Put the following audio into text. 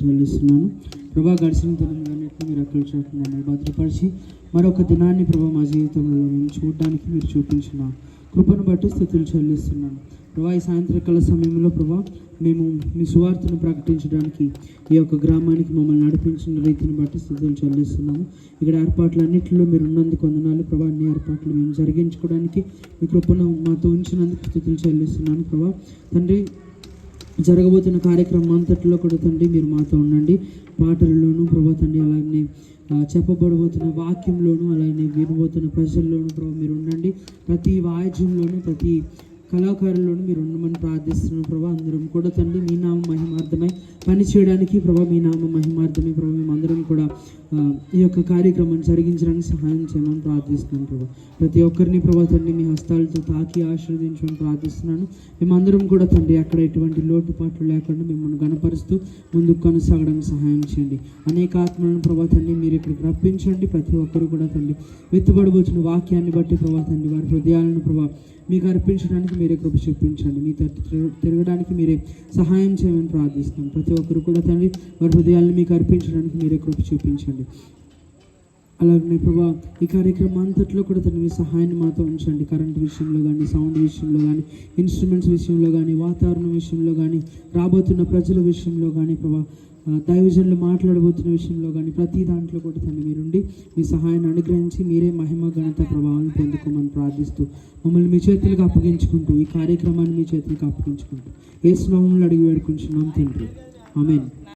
చెల్లిస్తున్నాను. ప్రభా గడిచిన దినంగానట్లు మీరు అక్కడ చూస్తున్నాను భద్రపరిచి మరొక దినాన్ని ప్రభా మా జీవితంలో మేము చూడడానికి మీరు చూపించిన కృపను బట్టి స్థుతులు చెల్లిస్తున్నాను. ప్రభా ఈ సాయంత్రకాల సమయంలో ప్రభా మేము మీ సువార్తను ప్రకటించడానికి ఈ యొక్క గ్రామానికి మమ్మల్ని నడిపించిన రీతిని బట్టి స్థుతులు చెల్లిస్తున్నాము. ఇక్కడ ఏర్పాట్లన్నింటిలో మీరు ఉన్నందుకు వందనాలు. ప్రభా అన్ని ఏర్పాట్లు మేము జరిగించుకోవడానికి మీ కృపను మాతో ఉంచినందుకు స్థుతులు చెల్లిస్తున్నాను. ప్రభా తండ్రి జరగబోతున్న కార్యక్రమం అంతట్లో కూడా తండ్రి మీరు మాతో ఉండండి. పాటలలోను ప్రభా తండ్రి అలాగే చెప్పబడబోతున్న వాక్యంలోను అలాగే వినబోతున్న ప్రజల్లోనూ ప్రభా మీరు ఉండండి. ప్రతి వాయిద్యంలోను ప్రతి కళాకారుల్లోనూ మీరు ఉండమని ప్రార్థిస్తున్నాం ప్రభా. అందరం కూడా తండ్రి మీ నామ మహిమార్థమై పని చేయడానికి ప్రభా మీ నామ మహిమార్థమై ప్రభా మేమందరం కూడా ఈ యొక్క కార్యక్రమాన్ని జరిగించడానికి సహాయం చేయమని ప్రార్థిస్తున్నాను ప్రభా. ప్రతి ఒక్కరిని ప్రభా తండ్రి మీ హస్తాలతో తాకి ఆశీర్వదించమని ప్రార్థిస్తున్నాను. మేమందరం కూడా తండ్రి అక్కడ ఎటువంటి లోటుపాట్లు లేకుండా మిమ్మల్ని గణపరుస్తూ ముందుకు కొనసాగడానికి సహాయం చేయండి. అనేక ఆత్మలను ప్రభా తండ్రి మీరు ఇక్కడికి రప్పించండి. ప్రతి ఒక్కరు కూడా తండ్రి వెత్తుబడబోతున్న వాక్యాన్ని బట్టి ప్రభా తండ్రి వారి హృదయాలను ప్రభా మీకు అర్పించడానికి మీరే కృప చూపించండి. మీ తట్టు తిరగడానికి మీరే సహాయం చేయమని ప్రార్థిస్తున్నాం. ప్రతి ఒక్కరు కూడా తండ్రి వారి హృదయాలను మీకు అర్పించడానికి మీరే కృప చూపించండి. అలాగే ప్రభా ఈ కార్యక్రమం అంతట్లో కూడా తన మీ సహాయాన్ని మాతో ఉంచండి. కరెంట్ విషయంలో కానీ సౌండ్ విషయంలో కానీ ఇన్స్ట్రుమెంట్స్ విషయంలో కానీ వాతావరణం విషయంలో కానీ రాబోతున్న ప్రజల విషయంలో కానీ ప్రభా దైవజనులు మాట్లాడబోతున్న విషయంలో కానీ ప్రతి దాంట్లో కూడా తండ్రి మీరుండి మీ సహాయాన్ని అనుగ్రహించి మీరే మహిమ ఘనత ప్రభావాన్ని పొందుకోమని ప్రార్థిస్తూ మమ్మల్ని మీ చేతులకు అప్పగించుకుంటూ ఈ కార్యక్రమాన్ని మీ చేతులకు అప్పగించుకుంటూ. ఏ స్నామంలో అడిగి వేడుకుంటున్నాం తండ్రి. ఆమెన్.